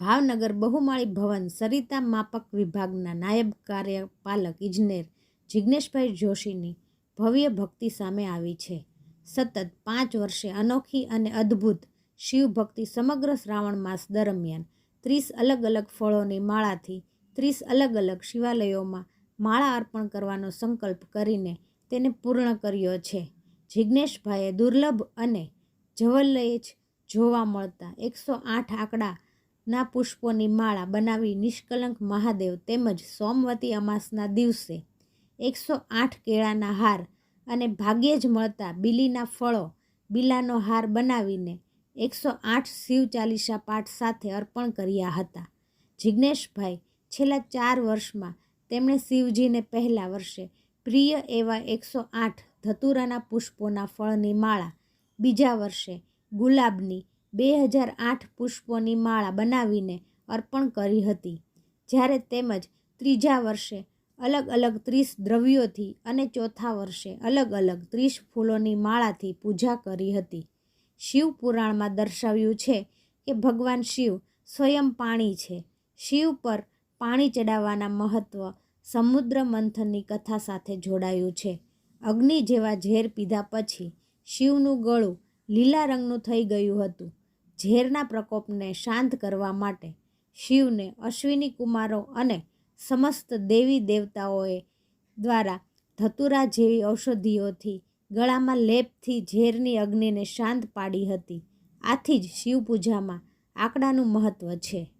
ભાવનગર બહુમાળી ભવન સરિતા માપક વિભાગના નાયબ કાર્યપાલક ઇજનેર જિજ્ઞેશભાઈ જોશીની ભવ્ય ભક્તિ સામે આવી છે. સતત પાંચ વર્ષે અનોખી અને અદ્ભુત શિવભક્તિ સમગ્ર શ્રાવણ માસ દરમિયાન ત્રીસ અલગ અલગ ફળોની માળાથી ત્રીસ અલગ અલગ શિવાલયોમાં માળા અર્પણ કરવાનો સંકલ્પ કરીને તેને પૂર્ણ કર્યો છે. જિજ્ઞેશભાઈએ દુર્લભ અને જવલ્લય જ જોવા મળતા એકસો આઠ આંકડાના પુષ્પોની માળા બનાવી નિષ્કલંક મહાદેવ તેમજ સોમવતી અમાસના દિવસે એકસો આઠ કેળાના હાર અને ભાગ્યે જ મળતા બીલીના ફળો બિલાનો હાર બનાવીને એકસો આઠ શિવ ચાલીસા પાઠ સાથે અર્પણ કર્યા હતા. જિજ્ઞેશભાઈ છેલ્લા ચાર વર્ષમાં તેમણે શિવજીને પહેલા વર્ષે પ્રિય એવા એકસો આઠ ધતુરાના પુષ્પોના ફળની માળા બીજા વર્ષે ગુલાબની બે હજાર આઠ પુષ્પોની માળા બનાવીને અર્પણ કરી હતી. જ્યારે તેમજ ત્રીજા વર્ષે અલગ અલગ ત્રીસ દ્રવ્યોથી અને ચોથા વર્ષે અલગ અલગ ત્રીસ ફૂલોની માળાથી પૂજા કરી હતી. શિવ પુરાણમાં દર્શાવ્યું છે કે ભગવાન શિવ સ્વયં પાણી છે. શિવ પર પાણી ચડાવવાના મહત્ત્વ સમુદ્ર મંથનની કથા સાથે જોડાયું છે. અગ્નિ જેવા ઝેર પીધા પછી શિવનું ગળું લીલા રંગનું થઈ ગયું હતું. ઝેરના પ્રકોપને શાંત કરવા માટે શિવને, અશ્વિની કુમારો અને સમસ્ત દેવી દેવતાઓએ દ્વારા ધતુરા જેવી ઔષધિઓથી ગળામાં લેપથી ઝેરની અગ્નિને શાંત પાડી હતી. આથી જ શિવ પૂજામાં આંકડાનું મહત્ત્વ છે.